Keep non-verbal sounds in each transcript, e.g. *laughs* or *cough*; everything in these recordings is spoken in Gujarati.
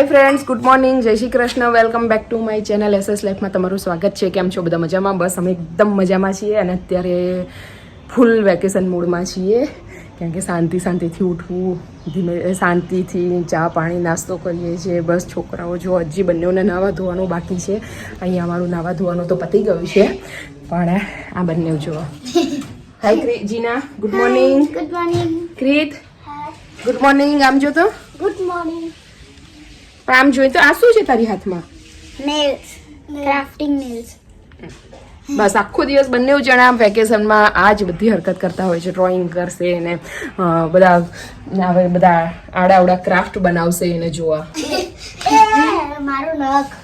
હાય ફ્રેન્ડ્સ ગુડ મોર્નિંગ જય Shri Krishna welcome back to my channel SS લાઈફમાં તમારું સ્વાગત છે. કેમ છો બધા મજામાં? બસ અમે એકદમ મજામાં છીએ અને અત્યારે ફૂલ વેકેશન મૂડમાં છીએ. કેમ કે શાંતિ શાંતિથી ઉઠવું ધીમે શાંતિથી ચા પાણી નાસ્તો કરીએ છીએ. બસ છોકરાઓ જો હજી બંનેઓને નાવા ધોવાનું બાકી છે. અહીંયા અમારું નાવા ધોવાનું તો પતી ગયું છે. પણ આ બંને જુઓ. Hi Jeena good morning good morning Krit good morning આમ જો તો? ગુડ મોર્નિંગ પણ આમ જોઈએ તો આ શું છે તારી હાથમાં? નેલ્સ ક્રાફ્ટિંગ નેલ્સ બસ આખો દિવસ બંને જણા વેકેશનમાં આ જ બધી હરકત કરતા હોય છે. ડ્રોઈંગ કરશે અને બધા હવે બધા આડાવડા ક્રાફ્ટ બનાવશે એને જોવા. *laughs* મારું નખ.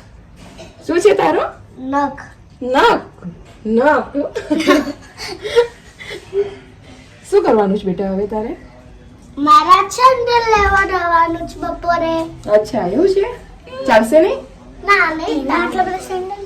શું છે તારો? નખ. નખ? નખ? *laughs* શું કરવાનું છે બેટા હવે તારે? મારા સેન્ડલ લેવા જવાનું છે બપોરે. અચ્છા એવું છે? ચાલશે નહીં? ના નહીં આટલા બધા સેન્ડલ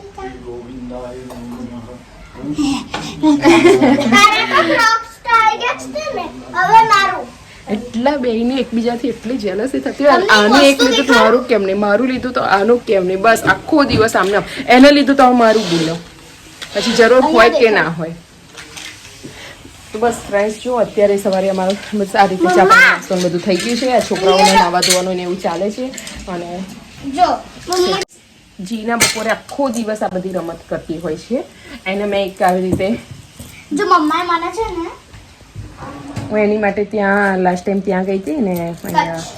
હવે મારું. એટલા બેયને એકબીજાથી એટલી જેલસી થતી હોય. આને એક લીધું તો મારું કેમ નહીં? મારું લીધું તો આનું કેમ નહીં? બસ આખો દિવસ આમને આમ. એને લીધું તો મારું બોલો. પછી જરૂર હોય કે ના હોય. તો બસ ફ્રેન્ડ્સ જો અત્યારે સવારે અમારો બસ આ રીતે ચા નાસ્તો બધું થઈ ગયું છે. આ છોકરાઓને નાવા ધોવાનું ને એવું ચાલે છે. અને જો જીના બપોરે આખો દિવસ આ બધી રમત કરતી હોય છે. એને મેં એક આવી રીતે જો મમ્માએ મને છે ને હું એની માટે ત્યાં લાસ્ટ ટાઈમ ત્યાં ગઈ હતી ને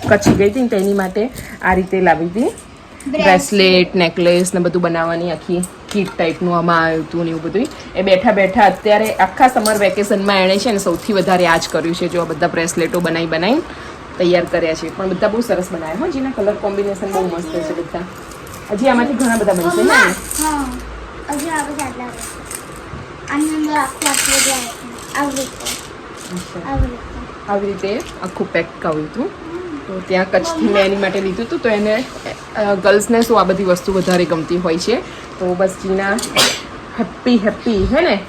કચ્છી. ગઈ હતી ને તો એની માટે આ રીતે લાવી હતી. બ્રેસલેટ નેકલેસ ને બધું બનાવવાની આખી કીટ ટાઈપનું આમાં આવ્યું હતું ને એવું બધું એ બેઠા બેઠા અત્યારે આખા સમર વેકેશનમાં એણે છે ને સૌથી વધારે આ જ કર્યું છે. જો આ બધા બ્રેસલેટો બનાવી બનાવી તૈયાર કર્યા છે. પણ બધા બહુ સરસ બનાવ્યા હો જેના કલર કોમ્બિનેશન બહુ મસ્ત છે બધા. હજી આમાંથી ઘણા બધા બનશે ને? આવી રીતે. આખું પેક કર્યું હતું. તો ત્યાં કચ્છથી મેં એની માટે લીધું હતું. તો એને ગર્લ્સને શું આ બધી વસ્તુ વધારે ગમતી હોય છે? તો બસ જીના હેપી હેપી હે ને?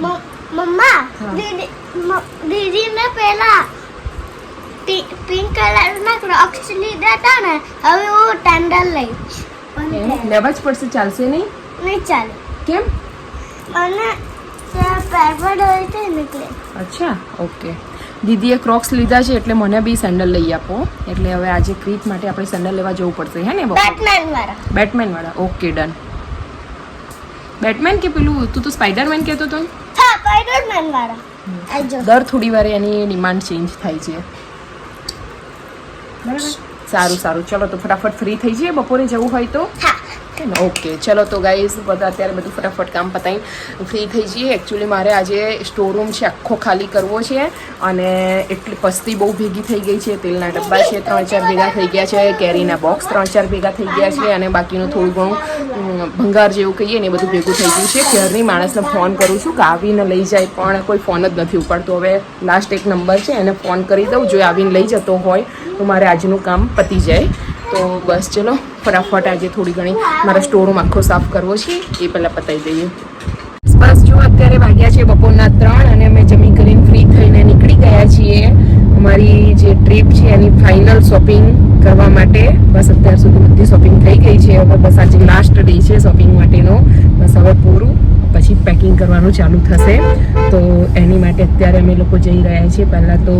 મમ્મા. દીદી મ- પહેલા પિંક કલરના ક્રોક્સ લીધા હતા ને હવે હું ટેન્ડલ લઈશ. લેવા જ પડશે ચાલશે નહીં? નહીં ચાલે. કેમ? અને ત્યાં પેરપડ હોય તો નીકળે. અચ્છા ઓકે. દીદીએ ક્રોક્સ લીધા છે એટલે મને બી સેન્ડલ લઈ આપો. એટલે હવે આજે ક્રીત માટે આપણે સેન્ડલ લેવા જવું પડશે હે ને બેટમેન વાળા બેટમેન વાળા ઓકે ડન બેટમેન કે પેલું તું તો સ્પાઈડરમેન કહેતો તો હા સ્પાઈડરમેન વાળા દર થોડી વાર એની ડિમાન્ડ ચેન્જ થાય છે. બરાબર. સારું સારું. ચલો તો ફટાફટ ફ્રી થઈ જઈએ. બપોરે જવું હોય તો. હા. ઓકે ચલો તો ગાઈઝ બધા અત્યારે બધું ફટાફટ કામ પતાવી ફ્રી થઈ જઈએ. એકચ્યુઅલી મારે આજે સ્ટોર રૂમ છે, આખો ખાલી કરવો છે અને એટલી પસ્તી બહુ ભેગી થઈ ગઈ છે. તેલના ડબ્બા છે, ત્રણ ચાર ભેગા થઈ ગયા છે, કેરીના બોક્સ ત્રણ ચાર ભેગા થઈ ગયા છે અને બાકીનું થોડું ઘણું ભંગાર જેવું કહીએ ને એ બધું ભેગું થઈ ગયું છે. ઘરની માણસને ફોન કરું છું કે આવીને લઈ જાય, પણ કોઈ ફોન જ નથી ઉપાડતો. હવે લાસ્ટ એક નંબર છે, એને ફોન કરી દઉં. જો આવીને લઈ જતો હોય, તો મારે આજનું કામ પતી જાય. તો બસ, ચલો. ફટાફટ આજે થોડી ઘણી મારા સ્ટોરરૂમ આખો સાફ કરવો છે, એ પહેલાં પતાવી દઈએ. બસ જો અત્યારે વાગ્યા છે બપોરના ત્રણ અને અમે જમી કરીને ફ્રી થઈને નીકળી ગયા છીએ. અમારી જે ટ્રીપ છે એની ફાઇનલ શોપિંગ કરવા માટે. બસ અત્યાર સુધી બધી શોપિંગ થઈ ગઈ છે. હવે બસ આજે લાસ્ટ ડે છે શોપિંગ માટેનો. બસ હવે પૂરું, પછી પેકિંગ કરવાનું ચાલુ થશે. તો એની માટે અત્યારે અમે લોકો જઈ રહ્યા છીએ. પહેલાં તો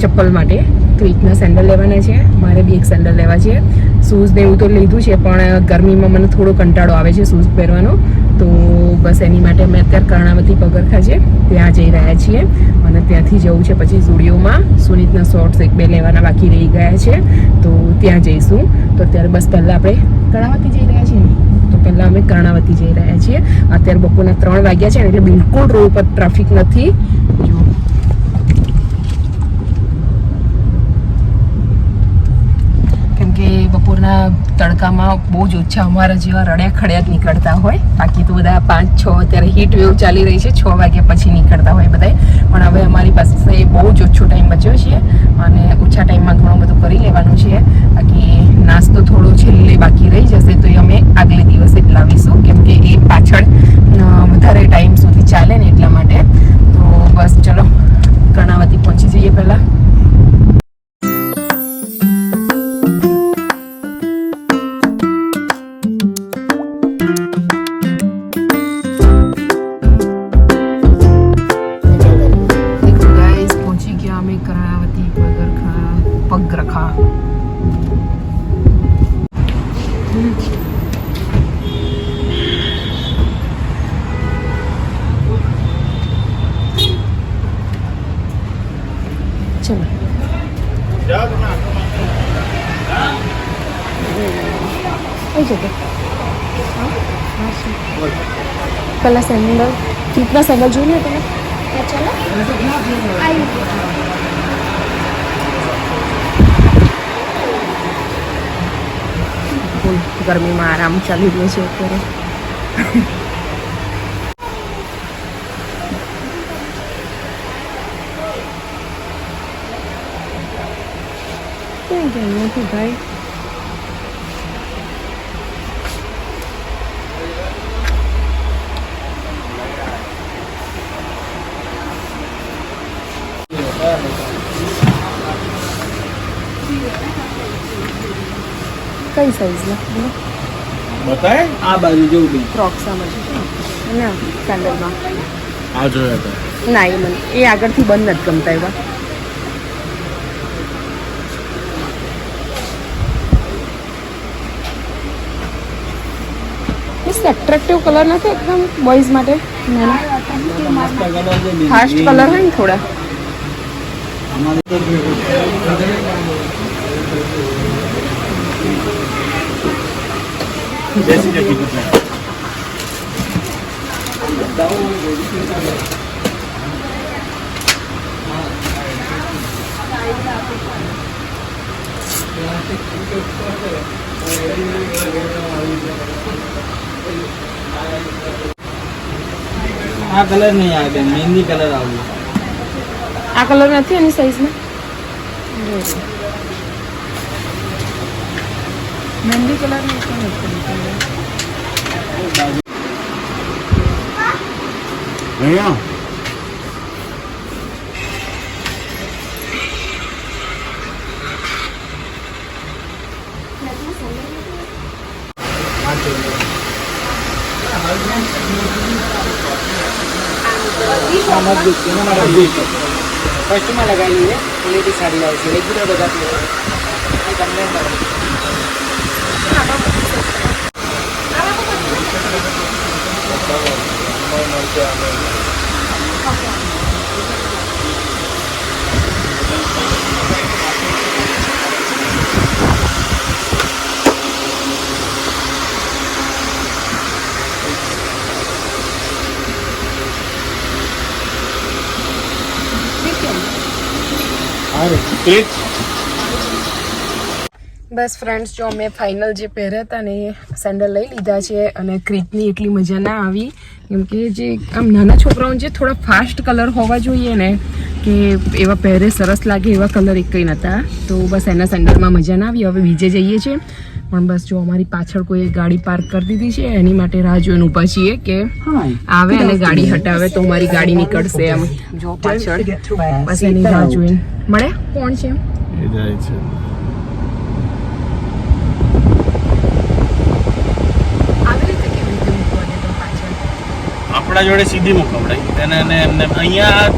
ચપ્પલ માટે. તો એકના સેન્ડલ લેવાના છે. મારે બી એક સેન્ડલ લેવા છે. શૂઝ ને એવું તો લીધું છે, પણ ગરમીમાં મને થોડો કંટાળો આવે છે શૂઝ પહેરવાનો. તો બસ એની માટે અમે અત્યારે કર્ણાવતી પગરખા છે, ત્યાં જઈ રહ્યા છીએ. અને ત્યાંથી જવું છે પછી ઝુડિયોમાં. સુનિતના શોર્ટ્સ એક બે લેવાના બાકી રહી ગયા છે. તો ત્યાં જઈશું. તો અત્યારે બસ પહેલાં આપણે કર્ણાવતી જઈ રહ્યા છીએ તો પહેલાં અમે કર્ણાવતી જઈ રહ્યા છીએ. અત્યારે બપોરના ત્રણ વાગ્યા છે એટલે બિલકુલ રોડ પર ટ્રાફિક નથી. જુઓ કેમ કે બપોરના તડકામાં બહુ જ ઓછા અમારા જેવા રડ્યા ખડ્યા જ નીકળતા હોય. બાકી તો બધા પાંચ, છ અત્યારે હીટ વેવ ચાલી રહી છે, છ વાગ્યા પછી નીકળતા હોય બધા પણ હવે અમારી પાસે બહુ જ ઓછો ટાઈમ બચ્યો છે અને ઓછા ટાઈમમાં ઘણું બધું કરી લેવાનું છે. બાકી નાસ્તો થોડો છેલ્લે બાકી રહી જશે તો એ અમે આગલે દિવસે જ લાવીશું. કેમ એ પાછળ વધારે ટાઈમ સુધી ચાલે ને એટલા માટે. તો બસ ચલો, કર્ણાવતી પહોંચી જઈએ પહેલાં. ચલો પેલા સેન્ડલ. ફીટના સેન્ડલ જોયું ને તમે. ચલો આવી ગરમીમાં આરામ ચાલી રહ્યો છે અત્યારે. ક્યાં ગયા નથી ભાઈ કઈ સાઈઝના બતાય આ બાજુ જેવું બી ક્રોક્સામાં છે ના સેન્ડલમાં આ જોયા હતા ના એ મને એ આગળથી બંધ નથી ગમતા એવા મસ્ત એટ્રેક્ટિવ કલર નથી એકદમ બોયઝ માટે. ફાસ્ટ કલર હોય ને થોડા કપડા આ કલર નહીં આવે બેન મહેંદી કલર આવ્યું આ કલર નથી એની સાઈઝમાં મહેંદી કલર અહીંયા ફર્સ્ટમાં લગાવેલી છે ક્વોલિટી સારી આવશે રેગ્યુલર બધા તમને ક્લિક બસ ફ્રેન્ડ્સ જો અમે ફાઇનલ જે પહેર્યા હતા ને એ સેન્ડલ લઈ લીધા છે અને ક્રીતની એટલી મજા ના આવી. કેમ કે જે આમ નાના છોકરાઓને જે થોડા ફાસ્ટ કલર હોવા જોઈએ ને, કે એવા પહેરે સરસ લાગે એવા કલર એક કંઈ નહોતા તો બસ એના સેન્ડલમાં મજા ના આવી. હવે બીજે જઈએ છીએ. પણ બસ જો અમારી પાછળ કોઈ ગાડી પાર્ક કરી દીધી છે એની માટે રાહ જોઈને ઊભા છીએ કે આવે અને ગાડી હટાવે તો મારી ગાડી નીકળશે એમ. જો પાછળ બસ એની રાહ જોઈને. મળે? કોણ છે એમ? આપણા જોડે સીધી મુકાવડાય અને એને એમને અહીંયા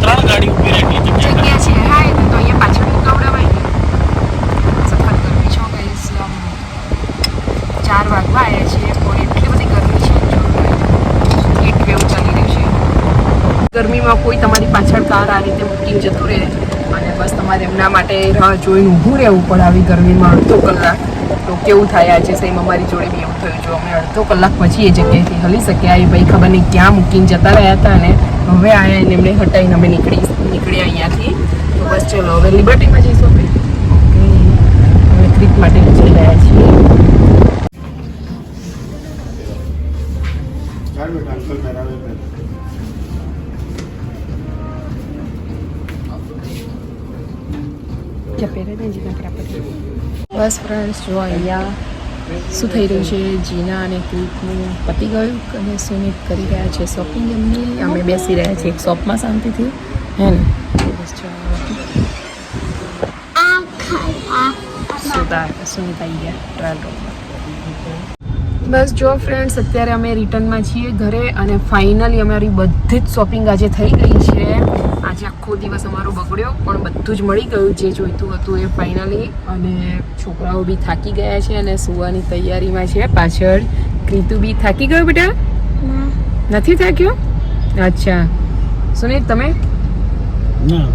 ત્રણ ગાડી ઊભી જગ્યા જગ્યા છે હા એ તો તો અહીંયા પાછળ મુકાવડાવાય ને સખત ગરમી છો ગઈશ ચાર વાગવા આવ્યા છીએ પણ એટલી બધી ગરમી છે હીટ વેવ ચાલી રહ્યું છે ગરમીમાં કોઈ તમારી પાછળ કાર આ જતું રહે અને બસ તમારે એમના માટે રાહ જોઈને ઊભું રહેવું પડે આવી ગરમીમાં અડધો કલાક. તો કેવું થાય આજે સેમ અમારી જોડે બી એવું થયું. જો અમે અડધો કલાક પછી એ જગ્યાએથી હલી શક્યા એ ભાઈ ખબર નહીં ક્યાં મૂકીને જતા રહ્યા હતા અને હવે આયા એને એમણે હટાવીને અમે નીકળી નીકળ્યા અહીંયાથી. તો બસ ચલો, હવે લિબર્ટીમાં જઈશું. બસ ફ્રેન્ડ્સ જો અહીંયા શું થઈ રહ્યું છે જીના અને ક્રિતનું પતી ગયું અને સુનિત કરી રહ્યા છે શોપિંગ એમની અમે બેસી રહ્યા છીએ એક શોપમાં શાંતિથી હે ને સુતા આવી ગયા ટ્રાયલ રૂમમાં બસ જો ફ્રેન્ડ્સ અત્યારે અમે રિટર્નમાં છીએ ઘરે અને ફાઇનલી અમારી બધી જ શોપિંગ આજે થઈ ગઈ છે આજે આખો દિવસ અમારો બગડ્યો પણ બધું જ મળી ગયું. જે જોઈતું હતું એ ફાઇનલી અને છોકરાઓ બી થાકી ગયા છે અને સુવાની તૈયારીમાં છે. પાછળ ક્રીતુ બી થાકી ગયો બેટા? ના. નથી થાક્યો? અચ્છા. સુનિલ તમે? ના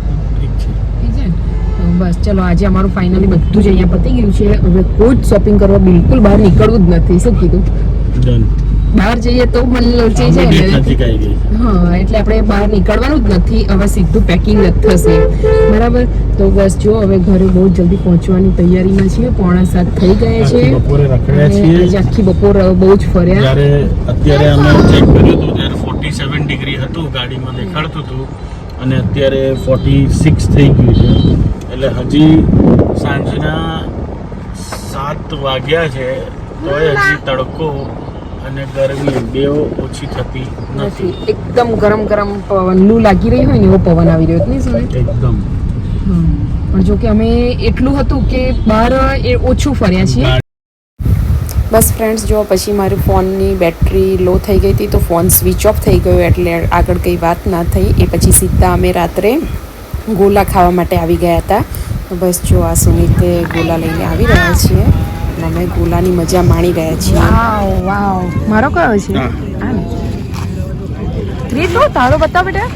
બસ ચલો આજે અમારું ફાઇનલી બધું જ અહીંયા પતી ગયું છે. હવે કોઈ જ શોપિંગ કરવા બિલકુલ બહાર નીકળવું જ નથી. શું કીધું? ડન બહાર જઈએ તો મન લોચે છે હા એટલે આપણે બહાર નીકળવાનું જ નથી. હવે સીધું પેકિંગ જ થશે. બરાબર? તો બસ જો હવે ઘરે બહુ જલ્દી પહોંચવાની તૈયારીમાં છીએ. પોણા સાત થઈ ગયા છે. બપોરે રખડ્યા છીએ. આજે આખી બપોર બહુ જ ફર્યા. અત્યારે અમે ચેક કર્યું હતું ત્યારે ફોર્ટી સેવન ડિગ્રી હતું ગાડીમાં દેખાડતું હતું અને અત્યારે ફોર્ટી સિક્સ થઈ ગયું છે. એટલે હજી સાંજના સાત વાગ્યા છે તોય હજી તડકો અને ગરમી બેવ ઓછી થતી નથી. એકદમ ગરમ ગરમ પવનનું લાગી રહ્યું હોય ને એવો પવન આવી રહ્યો છે નહીં સુમિત એકદમ. પણ જો કે અમે એટલું હતું કે બહાર એ ઓછું ફર્યા છીએ. બસ ફ્રેન્ડ્સ જો પછી મારી ફોનની બેટરી લો થઈ ગઈ હતી તો ફોન સ્વિચ ઓફ થઈ ગયો એટલે આગળ કંઈ વાત ના થઈ. એ પછી સીધા અમે રાત્રે ગોલા ખાવા માટે આવી ગયા હતા. તો બસ જો આ સુમિતે ગોલા લઈને આવી રહ્યા છીએ. અમે ગોલાની મજા માણી રહ્યા છીએ. વાવ વાવ. મારો કયો છે? હા. આ ને? રીત લો તારો બતાવ બેટા.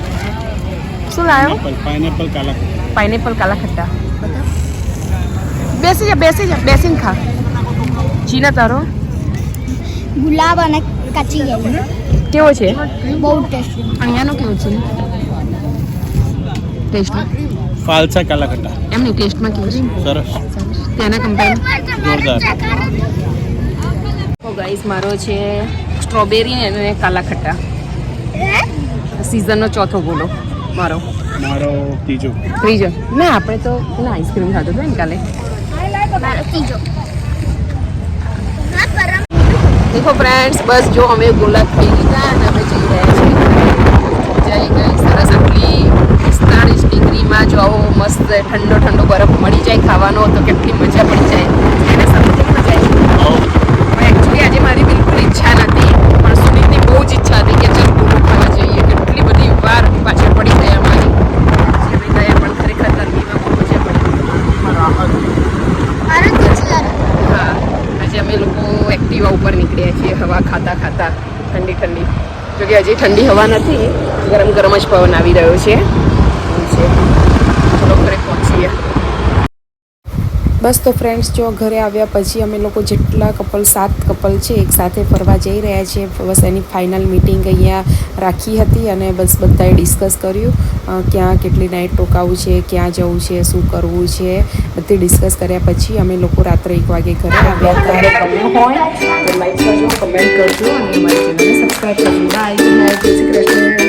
શું લાવ્યો પાઇનેપલ કાલા પાઇનેપલ કાલા ખટ્ટા. બેસી જા બેસી જા બેસીને ખા. ચીના તારો. ગુલાબ અને કાચી ગઈ કેવો છે? બહુ ટેસ્ટી. અહીંયાનો કેવો છે? ટેસ્ટ ફાલસા કાલા ખટ્ટા એમની ટેસ્ટમાં કેવું છે? સરસ. તેના કમ્પેર જોરદાર. ગાઈસ મારો છે સ્ટ્રોબેરી અને કાલાખટ્ટા સીઝનનો સિઝનનો ચોથો ગોલો મારો. મારો ત્રીજો. ત્રીજો. ના આપણે તો ના આઈસ્ક્રીમ ખાધો હતો ને કાલે. ત્રીજો. દેખો ફ્રેન્ડ્સ બસ જો અમે ગુલાબ પી લીધા અને અમે જઈ રહ્યા છીએ જઈ ગઈ સરસ આટલી ડિગ્રીમાં જો આવો મસ્ત ઠંડો ઠંડો બરફ મળી જાય ખાવાનો તો કેટલી મજા પડી જાય. એને સાથે મજા આવી પણ એકચ્યુઅલી આજે મારી બિલકુલ ઈચ્છા નથી પણ સુમિતની બહુ જ ઈચ્છા હતી કે ચાલ ગોળો ખાવા જઈએ. કેટલી બધી વાર પાછળ પડી ગયા અમારી અમે ગયા પણ ખરેખર ગરમીમાં બહુ મજા પડી. હા. આજે અમે લોકો એક્ટિવા ઉપર નીકળ્યા છીએ હવા ખાતા ખાતા ઠંડી ઠંડી. જોકે હજી ઠંડી હવા નથી ગરમ ગરમ જ પવન આવી રહ્યો છે એવું છે ચલો ઘરે પહોંચીએ બસ તો ફ્રેન્ડ્સ જો ઘરે આવ્યા પછી અમે લોકો જેટલા કપલ સાત કપલ છે, એક સાથે ફરવા જઈ રહ્યા છીએ. બસ એની ફાઇનલ મિટિંગ અહીંયા રાખી હતી અને બસ બધાએ ડિસ્કસ કર્યું ક્યાં કેટલી નાઇટ રોકાવું છે, ક્યાં જવું છે, શું કરવું છે. બધી ડિસ્કસ કર્યા પછી અમે લોકો રાત્રે એક વાગે ઘરે આવ્યા ત્યારે હોય તો લાઈક કરજો કમેન્ટ કરજો અને સબસ્ક્રાઈબ કરજો.